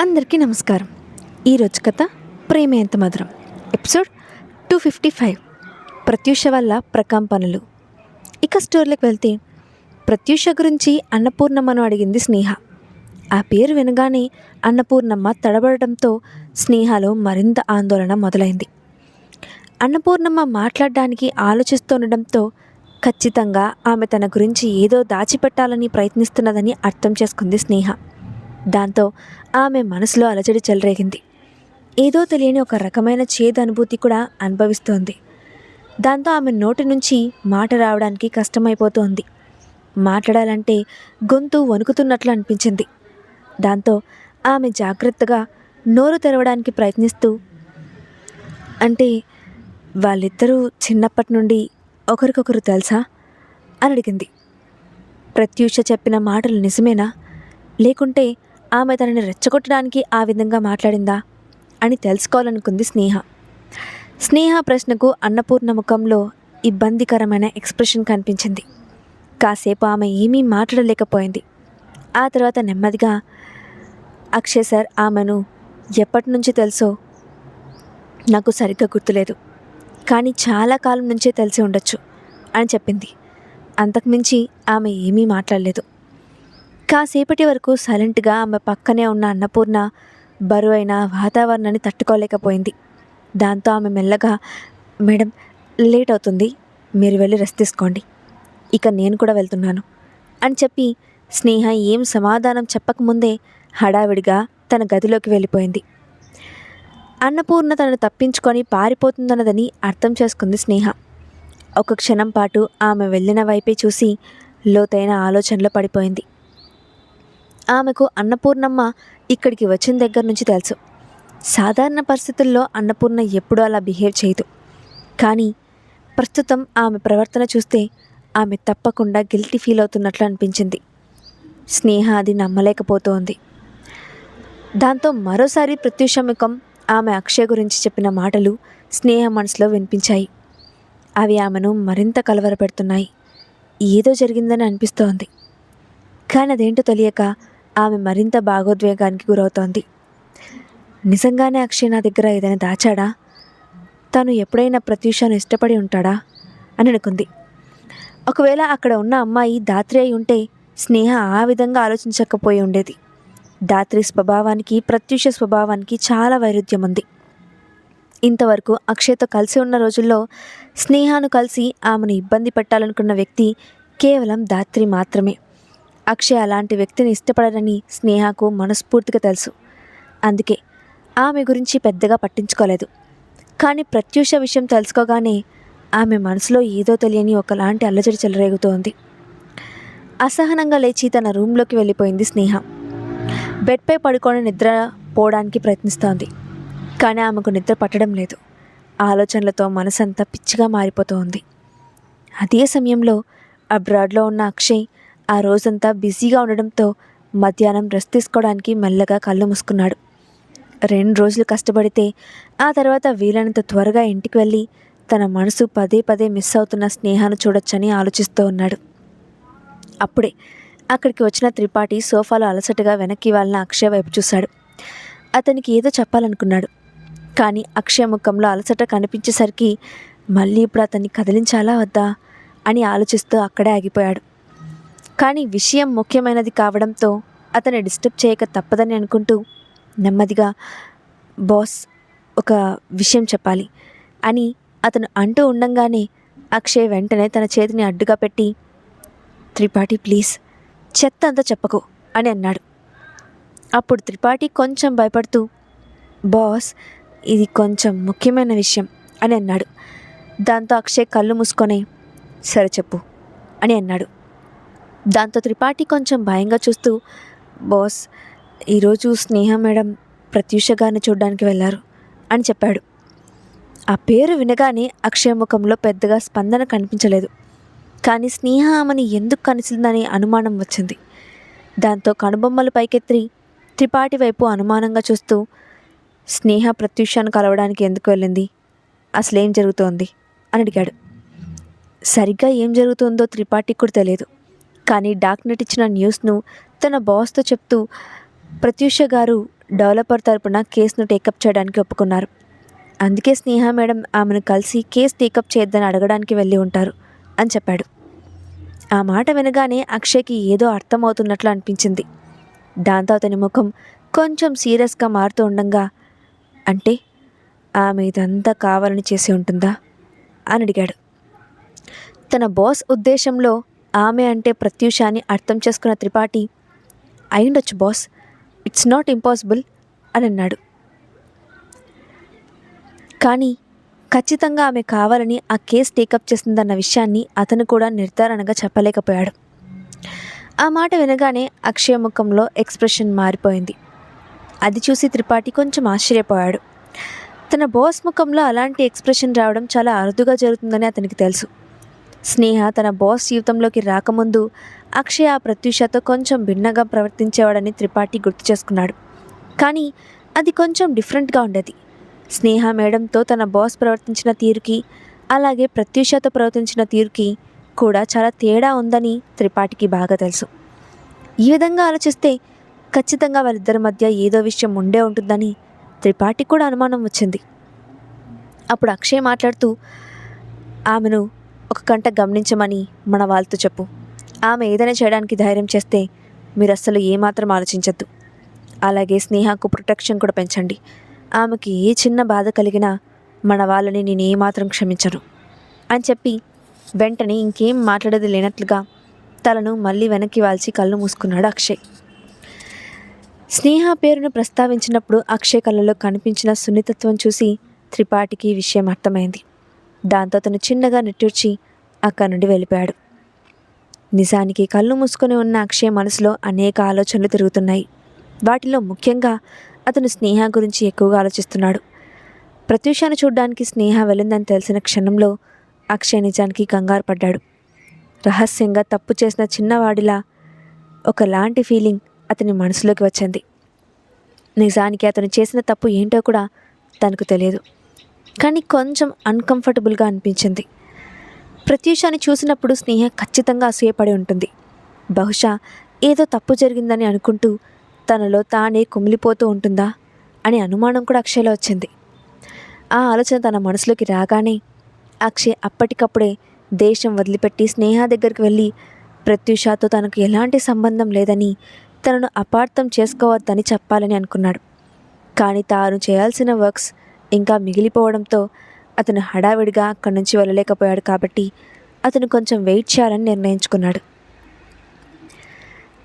అందరికీ నమస్కారం. ఈరోజు కథ ప్రేమ ఎంత మధురం. Episode two fifty five. Pratyusha వల్ల ప్రకంపనలు ఇక స్టోరీలోకి వెళ్తే ప్రత్యూష గురించి అన్నపూర్ణమ్మను అడిగింది స్నేహ. ఆ పేరు వినగానే అన్నపూర్ణమ్మ తడబడడంతో స్నేహలో మరింత ఆందోళన మొదలైంది. అన్నపూర్ణమ్మ మాట్లాడడానికి ఆలోచిస్తుండడంతో ఖచ్చితంగా ఆమె తన గురించి ఏదో దాచిపెట్టాలని ప్రయత్నిస్తున్నదని అర్థం చేసుకుంది స్నేహ. దాంతో ఆమె మనసులో అలజడి చెలరేగింది. ఏదో తెలియని ఒక రకమైన చేదు అనుభూతి కూడా అనుభవిస్తోంది. దాంతో ఆమె నోటి నుంచి మాట రావడానికి కష్టమైపోతోంది. మాట్లాడాలంటే గొంతు వణుకుతున్నట్లు అనిపించింది. దాంతో ఆమె జాగ్రత్తగా నోరు తెరవడానికి ప్రయత్నిస్తూ అంటే వాళ్ళిద్దరూ చిన్నప్పటి నుండి ఒకరికొకరు తెలుసా? అని అడిగింది. ప్రత్యూష చెప్పిన మాటలు నిజమేనా? లేకుంటే ఆమె తనని రెచ్చగొట్టడానికి ఆ విధంగా మాట్లాడిందా అని తెలుసుకోవాలనుకుంది స్నేహ. స్నేహ ప్రశ్నకు అన్నపూర్ణ ముఖంలో ఇబ్బందికరమైన ఎక్స్ప్రెషన్ కనిపించింది. కాసేపు ఆమె ఏమీ మాట్లాడలేకపోయింది. ఆ తర్వాత నెమ్మదిగా అక్షయ్ సార్ ఆమెను ఎప్పటి నుంచి తెలుసో నాకు సరిగ్గా గుర్తులేదు. కానీ చాలా కాలం నుంచే తెలిసి ఉండొచ్చు అని చెప్పింది. అంతకుమించి ఆమె ఏమీ మాట్లాడలేదు. కాసేపటి వరకు సైలెంట్గా ఆమె పక్కనే ఉన్న అన్నపూర్ణ బరువైన వాతావరణాన్ని తట్టుకోలేకపోయింది. దాంతో ఆమె మెల్లగా మేడం లేట్ అవుతుంది. మీరు వెళ్ళి రెస్ట్ తీసుకోండి. ఇక నేను కూడా వెళ్తున్నాను. అని చెప్పి స్నేహ ఏం సమాధానం చెప్పకముందే హడావిడిగా తన గదిలోకి వెళ్ళిపోయింది. అన్నపూర్ణ తనను తప్పించుకొని పారిపోతుందన్నదని అర్థం చేసుకుంది స్నేహ. ఒక క్షణం పాటు ఆమె వెళ్ళిన వైపే చూసి లోతైన ఆలోచనలో పడిపోయింది. ఆమెకు అన్నపూర్ణమ్మ ఇక్కడికి వచ్చిన దగ్గర నుంచి తెలుసు. సాధారణ పరిస్థితుల్లో అన్నపూర్ణ ఎప్పుడూ అలా బిహేవ్ చేయదు. కానీ ప్రస్తుతం ఆమె ప్రవర్తన చూస్తే ఆమె తప్పకుండా గిల్టీ ఫీల్ అవుతున్నట్లు అనిపించింది. స్నేహ అది నమ్మలేకపోతోంది. దాంతో మరోసారి ప్రత్యూష ఆమె అక్షయ్ గురించి చెప్పిన మాటలు స్నేహ మనసులో వినిపించాయి. అవి ఆమెను మరింత కలవరపెడుతున్నాయి. ఏదో జరిగిందని అనిపిస్తోంది. కానీ అదేంటో తెలియక ఆమె మరింత భాగోద్వేగానికి గురవుతోంది. నిజంగానే అక్షయ్ నా దగ్గర ఏదైనా దాచాడా? తను ఎప్పుడైనా ప్రత్యూషను ఇష్టపడి ఉంటాడా? అని అనుకుంది. ఒకవేళ అక్కడ ఉన్న అమ్మాయి దాత్రి అయి ఉంటే స్నేహ ఆ విధంగా ఆలోచించకపోయి ఉండేది. దాత్రి స్వభావానికి ప్రత్యూష స్వభావానికి చాలా వైరుధ్యం ఉంది. ఇంతవరకు అక్షయ్తో కలిసి ఉన్న రోజుల్లో స్నేహాను కలిసి ఆమెను ఇబ్బంది పెట్టాలనుకున్న వ్యక్తి కేవలం దాత్రి మాత్రమే. అక్షయ్ అలాంటి వ్యక్తిని ఇష్టపడరని స్నేహకు మనస్ఫూర్తిగా తెలుసు. అందుకే ఆమె గురించి పెద్దగా పట్టించుకోలేదు. కానీ ప్రత్యూష విషయం తెలుసుకోగానే ఆమె మనసులో ఏదో తెలియని ఒకలాంటి అల్లజడి చెలరేగుతోంది. అసహనంగా లేచి తన రూమ్లోకి వెళ్ళిపోయింది స్నేహ. బెడ్పై పడుకొని నిద్ర పోవడానికి ప్రయత్నిస్తోంది. కానీ ఆమెకు నిద్ర పట్టడం లేదు. ఆలోచనలతో మనసంతా పిచ్చిగా మారిపోతోంది. అదే సమయంలో అబ్రాడ్లో ఉన్న అక్షయ్ ఆ రోజంతా బిజీగా ఉండడంతో మధ్యాహ్నం రెస్ట్ తీసుకోవడానికి మెల్లగా కళ్ళు మూసుకున్నాడు. రెండు రోజులు కష్టపడితే ఆ తర్వాత వీలైనంత త్వరగా ఇంటికి వెళ్ళి తన మనసు పదే పదే మిస్ అవుతున్న స్నేహాన్ని చూడొచ్చని ఆలోచిస్తూ ఉన్నాడు. అప్పుడే అక్కడికి వచ్చిన త్రిపాఠి సోఫాలో అలసటగా వెనక్కి వాళ్ళని అక్షయ వైపు చూశాడు. అతనికి ఏదో చెప్పాలనుకున్నాడు. కానీ అక్షయ ముఖంలో అలసట కనిపించేసరికి మళ్ళీ ఇప్పుడు అతన్ని కదిలించాలా వద్దా అని ఆలోచిస్తూ అక్కడే ఆగిపోయాడు. కానీ విషయం ముఖ్యమైనది కావడంతో అతన్ని డిస్టర్బ్ చేయక తప్పదని అనుకుంటూ నెమ్మదిగా బాస్ ఒక విషయం చెప్పాలి అని అతను అంటూ ఉండంగానే అక్షయ్ వెంటనే తన చేతిని అడ్డుగా పెట్టి త్రిపాఠి ప్లీజ్ చెత్త అంతా చెప్పకు అని అన్నాడు. అప్పుడు త్రిపాఠి కొంచెం భయపడుతూ బాస్ ఇది కొంచెం ముఖ్యమైన విషయం అని అన్నాడు. దాంతో అక్షయ్ కళ్ళు మూసుకొని సరే చెప్పు అని అన్నాడు. దాంతో త్రిపాఠి కొంచెం భయంగా చూస్తూ బాస్ ఈరోజు స్నేహ మేడం ప్రత్యూష గారిని చూడడానికి వెళ్ళారు అని చెప్పాడు. ఆ పేరు వినగానే అక్షయ ముఖంలో పెద్దగా స్పందన కనిపించలేదు. కానీ స్నేహ ఆమెని ఎందుకు కనిసిందని అనుమానం వచ్చింది. దాంతో కనుబొమ్మలు పైకెత్తి త్రిపాఠి వైపు అనుమానంగా చూస్తూ స్నేహ ప్రత్యూషాన్ని కలవడానికి ఎందుకు వెళ్ళింది? అసలేం జరుగుతోంది? అని అడిగాడు. సరిగ్గా ఏం జరుగుతుందో త్రిపాఠికి కూడా తెలియదు. కానీ డాక్నెట్ ఇచ్చిన న్యూస్ను తన బాస్తో చెప్తూ ప్రత్యూష గారు డెవలపర్ తరపున కేసును టేకప్ చేయడానికి ఒప్పుకున్నారు. అందుకే స్నేహ మేడం ఆమెను కలిసి కేసు టేకప్ చేద్దని అడగడానికి వెళ్ళి ఉంటారు అని చెప్పాడు. ఆ మాట వినగానే అక్షయ్కి ఏదో అర్థమవుతున్నట్లు అనిపించింది. దాంతో అతని ముఖం కొంచెం సీరియస్గా మారుతూ ఉండంగా అంటే ఆమె ఇదంతా కావాలని చేసి ఉంటుందా? అని అడిగాడు. తన బాస్ ఉద్దేశంలో ఆమె అంటే ప్రత్యూష అని అర్థం చేసుకున్న త్రిపాఠి అయిండొచ్చు బాస్. ఇట్స్ నాట్ ఇంపాసిబుల్ అని అన్నాడు. కానీ ఖచ్చితంగా ఆమె కావాలని ఆ కేసు టేకప్ చేసిందన్న విషయాన్ని అతను కూడా నిర్ధారణగా చెప్పలేకపోయాడు. ఆ మాట వినగానే అక్షయ ముఖంలో ఎక్స్ప్రెషన్ మారిపోయింది. అది చూసి త్రిపాఠి కొంచెం ఆశ్చర్యపోయాడు. తన బాస్ ముఖంలో అలాంటి ఎక్స్ప్రెషన్ రావడం చాలా అరుదుగా జరుగుతుందని అతనికి తెలుసు. స్నేహ తన బాస్ జీవితంలోకి రాకముందు అక్షయ్ ఆ ప్రత్యూషతో కొంచెం భిన్నగా ప్రవర్తించేవాడని త్రిపాఠి గుర్తు చేసుకున్నాడు. కానీ అది కొంచెం డిఫరెంట్గా ఉండేది. స్నేహ మేడంతో తన బాస్ ప్రవర్తించిన తీరుకి అలాగే ప్రత్యూషతో ప్రవర్తించిన తీరుకి కూడా చాలా తేడా ఉందని త్రిపాఠికి బాగా తెలుసు. ఈ విధంగా ఆలోచిస్తే ఖచ్చితంగా వాళ్ళిద్దరి మధ్య ఏదో విషయం ఉండే ఉంటుందని త్రిపాఠికి కూడా అనుమానం వచ్చింది. అప్పుడు అక్షయ్ మాట్లాడుతూ ఆమెను ఒక గంట గమనించమని మన వాళ్ళతో చెప్పు. ఆమె ఏదైనా చేయడానికి ధైర్యం చేస్తే మీరు అస్సలు ఏమాత్రం ఆలోచించద్దు. అలాగే స్నేహకు ప్రొటెక్షన్ కూడా పెంచండి. ఆమెకి ఏ చిన్న బాధ కలిగినా మన వాళ్ళని నేను ఏమాత్రం క్షమించను. అని చెప్పి వెంటనే ఇంకేం మాట్లాడేది లేనట్లుగా తలను మళ్ళీ వెనక్కి వాల్చి కళ్ళు మూసుకున్నాడు అక్షయ్. స్నేహ పేరును ప్రస్తావించినప్పుడు అక్షయ్ కళ్ళలో కనిపించిన సున్నితత్వం చూసి త్రిపాఠికి విషయం అర్థమైంది. దాంతో అతను చిన్నగా నిట్టూర్చి అక్కడి నుండి వెళ్ళిపోయాడు. నిజానికి కళ్ళు మూసుకొని ఉన్న అక్షయ్ మనసులో అనేక ఆలోచనలు తిరుగుతున్నాయి. వాటిలో ముఖ్యంగా అతను స్నేహ గురించి ఎక్కువగా ఆలోచిస్తున్నాడు. ప్రత్యూషాన్ని చూడ్డానికి స్నేహ వెళ్ళిందని తెలిసిన క్షణంలో అక్షయ్ నిజానికి కంగారు పడ్డాడు. రహస్యంగా తప్పు చేసిన చిన్నవాడిలా ఒకలాంటి ఫీలింగ్ అతని మనసులోకి వచ్చింది. నిజానికి అతను చేసిన తప్పు ఏంటో కూడా తనకు తెలియదు. కానీ కొంచెం అన్కంఫర్టబుల్గా అనిపించింది. ప్రత్యూషాన్ని చూసినప్పుడు స్నేహ ఖచ్చితంగా అసూయపడి ఉంటుంది. బహుశా ఏదో తప్పు జరిగిందని అనుకుంటూ తనలో తానే కుమిలిపోతూ ఉంటుందా అనే అనుమానం కూడా అక్షయ్లో వచ్చింది. ఆ ఆలోచన తన మనసులోకి రాగానే అక్షయ్ అప్పటికప్పుడే దేశం వదిలిపెట్టి స్నేహ దగ్గరికి వెళ్ళి ప్రత్యూషాతో తనకు ఎలాంటి సంబంధం లేదని తనను అపార్థం చేసుకోవద్దని చెప్పాలని అనుకున్నాడు. కానీ తాను చేయాల్సిన వర్క్స్ ఇంకా మిగిలిపోవడంతో అతను హడావిడిగా అక్కడి నుంచి వెళ్ళలేకపోయాడు కాబట్టి అతను కొంచెం వెయిట్ చేయాలని నిర్ణయించుకున్నాడు.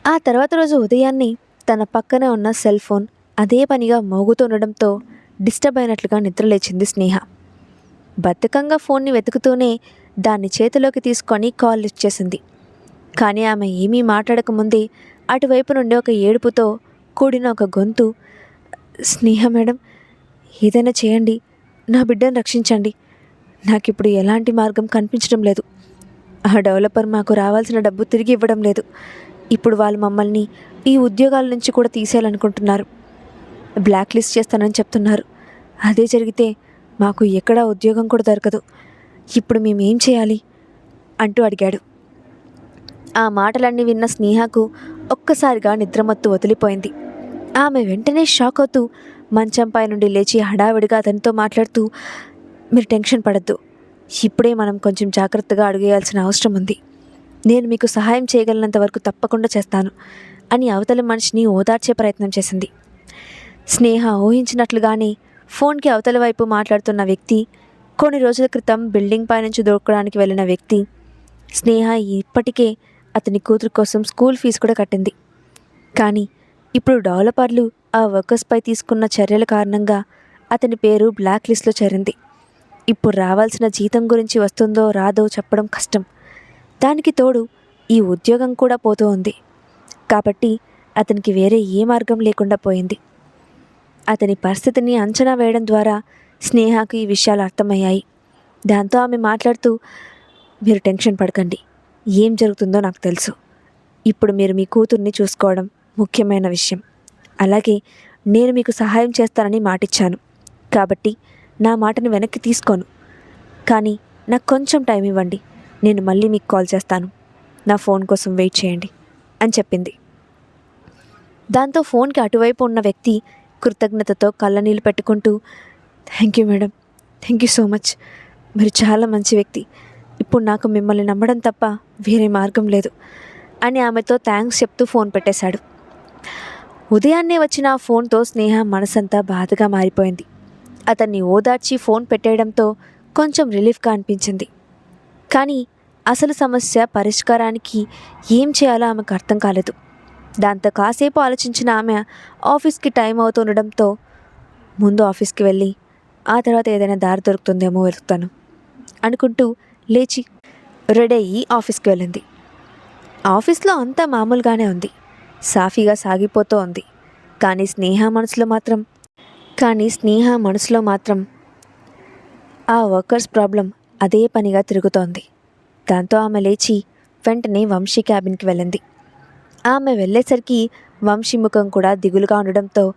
ఆ తర్వాత రోజు ఉదయాన్నే తన పక్కనే ఉన్న సెల్ ఫోన్ అదే పనిగా మోగుతుండడంతో డిస్టర్బ్ అయినట్లుగా నిద్రలేచింది స్నేహ. బద్ధకంగా ఫోన్ని వెతుకుతూనే దాన్ని చేతిలోకి తీసుకొని కాల్ లిఫ్ట్ చేసింది. కానీ ఆమె ఏమీ మాట్లాడకముందే అటువైపు నుండి ఒక ఏడుపుతో కూడిన ఒక గొంతు స్నేహ మేడం ఏదైనా చేయండి. నా బిడ్డను రక్షించండి. నాకు ఇప్పుడు ఎలాంటి మార్గం కనిపించడం లేదు. ఆ డెవలపర్ మాకు రావాల్సిన డబ్బు తిరిగి ఇవ్వడం లేదు. ఇప్పుడు వాళ్ళు మమ్మల్ని ఈ ఉద్యోగాల నుంచి కూడా తీసేయాలనుకుంటున్నారు. బ్లాక్ లిస్ట్ చేస్తానని చెప్తున్నారు. అదే జరిగితే మాకు ఎక్కడా ఉద్యోగం కూడా దొరకదు. ఇప్పుడు మేమేం చేయాలి? అంటూ అడిగాడు. ఆ మాటలన్నీ విన్న స్నేహకు ఒక్కసారిగా నిద్రమత్తు వదిలిపోయింది. ఆమె వెంటనే షాక్ అవుతూ మంచంపై నుండి లేచి హడావిడిగా అతనితో మాట్లాడుతూ మీరు టెన్షన్ పడద్దు. ఇప్పుడే మనం కొంచెం జాగ్రత్తగా అడుగేయాల్సిన అవసరం ఉంది. నేను మీకు సహాయం చేయగలిగినంత వరకు తప్పకుండా చేస్తాను అని అవతలి మనిషిని ఓదార్చే ప్రయత్నం చేసింది. స్నేహ ఊహించినట్లుగానే ఫోన్కి అవతల వైపు మాట్లాడుతున్న వ్యక్తి కొన్ని రోజుల క్రితం బిల్డింగ్ పై నుంచి దొరకడానికి వెళ్ళిన వ్యక్తి స్నేహ ఇప్పటికే అతని కూతురు కోసం స్కూల్ ఫీజు కూడా కట్టింది. కానీ ఇప్పుడు డెవలపర్లు ఆ వర్కర్స్పై తీసుకున్న చర్యల కారణంగా అతని పేరు బ్లాక్ లిస్ట్లో చేరింది. ఇప్పుడు రావాల్సిన జీతం గురించి వస్తుందో రాదో చెప్పడం కష్టం. దానికి తోడు ఈ ఉద్యోగం కూడా పోతూ ఉంది. కాబట్టి అతనికి వేరే ఏ మార్గం లేకుండా పోయింది. అతని పరిస్థితిని అంచనా వేయడం ద్వారా స్నేహకు ఈ విషయాలు అర్థమయ్యాయి. దాంతో ఆమె మాట్లాడుతూ మీరు టెన్షన్ పడకండి. ఏం జరుగుతుందో నాకు తెలుసు. ఇప్పుడు మీరు మీ కూతుర్ని చూసుకోవడం ముఖ్యమైన విషయం. అలాగే నేను మీకు సహాయం చేస్తానని మాటిచ్చాను. కాబట్టి నా మాటను వెనక్కి తీసుకోను. కానీ నాకు కొంచెం టైం ఇవ్వండి. నేను మళ్ళీ మీకు కాల్ చేస్తాను. నా ఫోన్ కోసం వెయిట్ చేయండి అని చెప్పింది. దాంతో ఫోన్కి అటువైపు ఉన్న వ్యక్తి కృతజ్ఞతతో కళ్ళనీళ్ళు పెట్టుకుంటూ thank you madam. Thank you so much. మీరు చాలా మంచి వ్యక్తి. ఇప్పుడు నాకు మిమ్మల్ని నమ్మడం తప్ప వేరే మార్గం లేదు అని ఆమెతో థ్యాంక్స్ చెప్తూ ఫోన్ పెట్టేశాడు. ఉదయాన్నే వచ్చిన ఆ ఫోన్తో స్నేహ మనసంతా బాధగా మారిపోయింది. అతన్ని ఓదార్చి ఫోన్ పెట్టేయడంతో కొంచెం రిలీఫ్గా అనిపించింది. కానీ అసలు సమస్య పరిష్కారానికి ఏం చేయాలో ఆమెకు అర్థం కాలేదు. దాంతో కాసేపు ఆలోచించిన ఆమె ఆఫీస్కి టైం అవుతుండడంతో ముందు ఆఫీస్కి వెళ్ళి ఆ తర్వాత ఏదైనా దారి దొరుకుతుందేమో వెతుకుతాను అనుకుంటూ లేచి రెడీ అయ్యి ఆఫీస్కి వెళ్ళింది. ఆఫీస్లో అంతా మామూలుగానే ఉంది. సాఫీగా సాగిపోతూ ఉంది కానీ స్నేహ మనసులో మాత్రం కానీ స్నేహ మనసులో మాత్రం ఆ వర్కర్స్ ప్రాబ్లం అదే పనిగా తిరుగుతోంది. దాంతో ఆమె లేచి వెంటనే వంశీ క్యాబిన్కి వెళ్ళింది. ఆమె వెళ్ళేసరికి వంశీ ముఖం కూడా దిగులుగా ఉండడంతో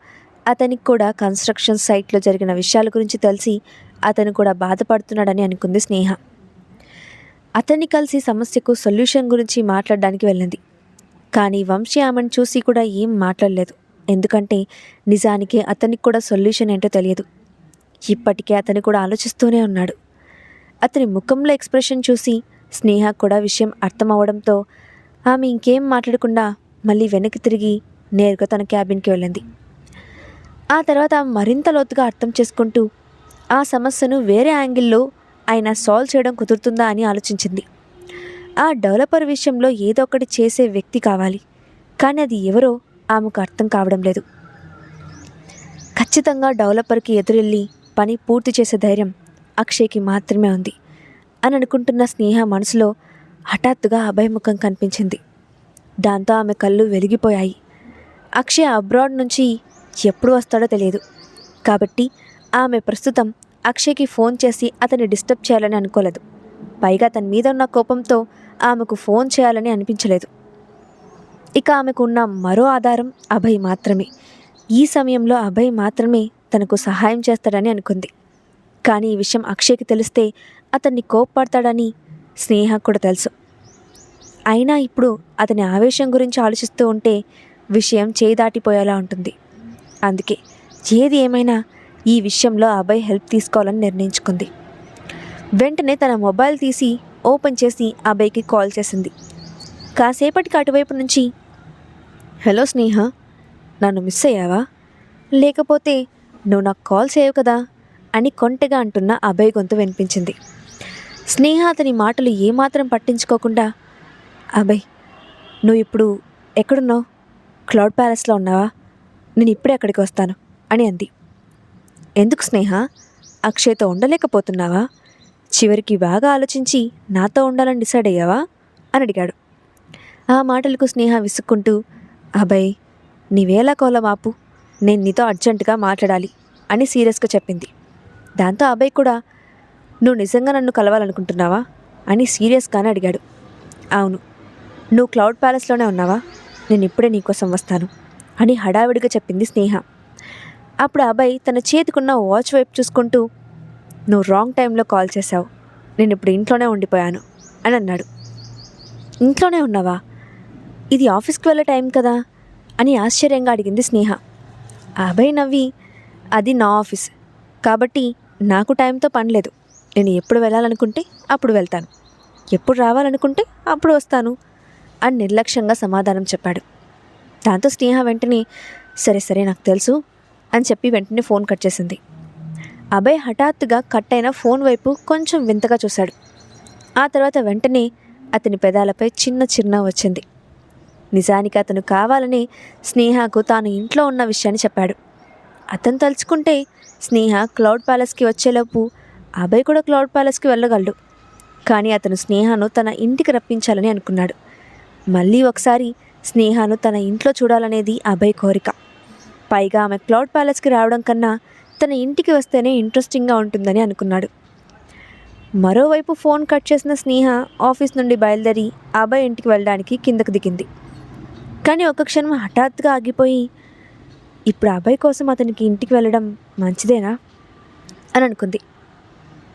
అతనికి కూడా కన్స్ట్రక్షన్ సైట్లో జరిగిన విషయాల గురించి తెలిసి అతను కూడా బాధపడుతున్నాడని అనుకుంది స్నేహ. అతన్ని కలిసి సమస్యకు సొల్యూషన్ గురించి మాట్లాడడానికి వెళ్ళింది. కానీ వంశీ ఆమెను చూసి కూడా ఏం మాట్లాడలేదు. ఎందుకంటే నిజానికి అతనికి కూడా సొల్యూషన్ ఏంటో తెలియదు. ఇప్పటికే అతను కూడా ఆలోచిస్తూనే ఉన్నాడు. అతని ముఖంలో ఎక్స్ప్రెషన్ చూసి స్నేహ కూడా విషయం అర్థమవడంతో ఆమె ఇంకేం మాట్లాడకుండా మళ్ళీ వెనక్కి తిరిగి నేరుగా తన క్యాబిన్కి వెళ్ళింది. ఆ తర్వాత మరింత లోతుగా అర్థం చేసుకుంటూ ఆ సమస్యను వేరే యాంగిల్లో ఆయన సాల్వ్ చేయడం కుదురుతుందా? అని ఆలోచించింది. ఆ డెవలపర్ విషయంలో ఏదో ఒకటి చేసే వ్యక్తి కావాలి. కానీ అది ఎవరో ఆమెకు అర్థం కావడం లేదు. ఖచ్చితంగా డెవలపర్కి ఎదురెళ్ళి పని పూర్తి చేసే ధైర్యం అక్షయ్కి మాత్రమే ఉంది అని అనుకుంటున్న స్నేహ మనసులో హఠాత్తుగా అభయముఖం కనిపించింది. దాంతో ఆమె కళ్ళు వెలిగిపోయాయి. అక్షయ్ అబ్రాడ్ నుంచి ఎప్పుడు వస్తాడో తెలియదు. కాబట్టి ఆమె ప్రస్తుతం అక్షయ్కి ఫోన్ చేసి అతన్ని డిస్టర్బ్ చేయాలని అనుకోలేదు. పైగా తన మీద ఉన్న కోపంతో ఆమెకు ఫోన్ చేయాలని అనిపించలేదు. ఇక ఆమెకు ఉన్న మరో ఆధారం అభయ్ మాత్రమే. ఈ సమయంలో అభయ్ మాత్రమే తనకు సహాయం చేస్తాడని అనుకుంది. కానీ ఈ విషయం అక్షయ్కి తెలిస్తే అతన్ని కోప్పడతాడని స్నేహ కూడా తెలుసు. అయినా ఇప్పుడు అతని ఆవేశం గురించి ఆలోచిస్తూ ఉంటే విషయం చేదాటిపోయేలా ఉంటుంది. అందుకే ఏది ఏమైనా ఈ విషయంలో అభయ్ హెల్ప్ తీసుకోవాలని నిర్ణయించుకుంది. వెంటనే తన మొబైల్ తీసి ఓపెన్ చేసి అభయ్కి కాల్ చేసింది. కాసేపటికి అటువైపు నుంచి హలో స్నేహ నన్ను మిస్ అయ్యావా? లేకపోతే నువ్వు నాకు కాల్ చేయవు కదా? అని కొంటగా అంటున్న అభయ్ గొంతు వినిపించింది. స్నేహ అతని మాటలు ఏమాత్రం పట్టించుకోకుండా అభయ్ నువ్వు ఇప్పుడు ఎక్కడున్నావు? క్లౌడ్ ప్యాలెస్లో ఉన్నావా? నేను ఇప్పుడే అక్కడికి వస్తాను అని అంది. ఎందుకు స్నేహ? అక్షయ్తో ఉండలేకపోతున్నావా? చివరికి బాగా ఆలోచించి నాతో ఉండాలని డిసైడ్ అయ్యావా? అని అడిగాడు. ఆ మాటలకు స్నేహ విసుక్కుంటూ అభయ్ నీవేలా కోలం ఆపు నేను నీతో అర్జెంటుగా మాట్లాడాలి అని సీరియస్గా చెప్పింది. దాంతో అభయ్ కూడా నువ్వు నిజంగా నన్ను కలవాలనుకుంటున్నావా? అని సీరియస్గానే అడిగాడు. అవును. నువ్వు క్లౌడ్ ప్యాలెస్లోనే ఉన్నావా? నేను ఇప్పుడే నీకోసం వస్తాను అని హడావిడిగా చెప్పింది స్నేహ. అప్పుడు అభయ్ తన చేతికున్న వాచ్ వైపు చూసుకుంటూ నువ్వు రాంగ్ టైంలో కాల్ చేశావు. నేను ఇప్పుడు ఇంట్లోనే ఉండిపోయాను అని అన్నాడు. ఇంట్లోనే ఉన్నావా? ఇది ఆఫీస్కి వెళ్ళే టైం కదా? అని ఆశ్చర్యంగా అడిగింది స్నేహ. అభయ్ నవ్వి అది నా ఆఫీస్. కాబట్టి నాకు టైంతో పని లేదు. నేను ఎప్పుడు వెళ్ళాలనుకుంటే అప్పుడు వెళ్తాను. ఎప్పుడు రావాలనుకుంటే అప్పుడు వస్తాను అని నిర్లక్ష్యంగా సమాధానం చెప్పాడు. దాంతో స్నేహ వెంటనే సరే సరే నాకు తెలుసు అని చెప్పి వెంటనే ఫోన్ కట్ చేసింది. అభయ్ హఠాత్తుగా కట్ అయిన ఫోన్ వైపు కొంచెం వింతగా చూశాడు. ఆ తర్వాత వెంటనే అతని పెదాలపై చిన్న చిరునవ్వు వచ్చింది. నిజానికి అతను కావాలని స్నేహకు తాను ఇంట్లో ఉన్న విషయాన్ని చెప్పాడు. అతను తలుచుకుంటే స్నేహ క్లౌడ్ ప్యాలెస్కి వచ్చేలోపు అభయ్ కూడా క్లౌడ్ ప్యాలెస్కి వెళ్ళగలడు. కానీ అతను స్నేహను తన ఇంటికి రప్పించాలని అనుకున్నాడు. మళ్ళీ ఒకసారి స్నేహను తన ఇంట్లో చూడాలనేది అభయ్ కోరిక. పైగా ఆమె క్లౌడ్ ప్యాలెస్కి రావడం కన్నా తన ఇంటికి వస్తేనే ఇంట్రెస్టింగ్గా ఉంటుందని అనుకున్నాడు. మరోవైపు ఫోన్ కట్ చేసిన స్నేహ ఆఫీస్ నుండి బయలుదేరి అబ్బాయి ఇంటికి వెళ్ళడానికి కిందకు దిగింది. కానీ ఒక క్షణం హఠాత్తుగా ఆగిపోయి ఇప్పుడు అబ్బాయి కోసం అతనికి ఇంటికి వెళ్ళడం మంచిదేనా? అని అనుకుంది.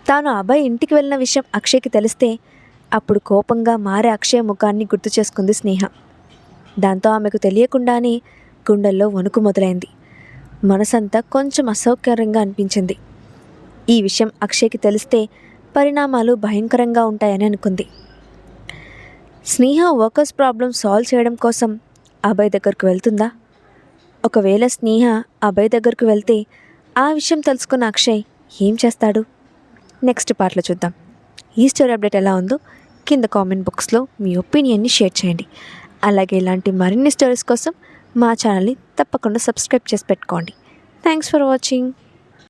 తాను అభయ్ ఇంటికి వెళ్ళిన విషయం అక్షయ్కి తెలిస్తే అప్పుడు కోపంగా మారే అక్షయ్ ముఖాన్ని గుర్తు చేసుకుంది స్నేహ. దాంతో ఆమెకు తెలియకుండానే గుండెల్లో వణుకు మొదలైంది. మనసంతా కొంచెం అసౌకర్యంగా అనిపించింది. ఈ విషయం అక్షయ్కి తెలిస్తే పరిణామాలు భయంకరంగా ఉంటాయని అనుకుంది. స్నేహ వర్కర్స్ ప్రాబ్లం సాల్వ్ చేయడం కోసం అభయ్ దగ్గరకు వెళ్తుందా? ఒకవేళ స్నేహ అభయ్ దగ్గరకు వెళ్తే ఆ విషయం తెలుసుకున్న అక్షయ్ ఏం చేస్తాడు? నెక్స్ట్ పార్ట్లో చూద్దాం. ఈ స్టోరీ అప్డేట్ ఎలా ఉందో కింద కామెంట్ బాక్స్లో మీ ఒపీనియన్ని షేర్ చేయండి. అలాగే ఇలాంటి మరిన్ని స్టోరీస్ కోసం మా ఛానల్ని తప్పకుండా సబ్స్క్రైబ్ చేసి పెట్టుకోండి. Thanks for watching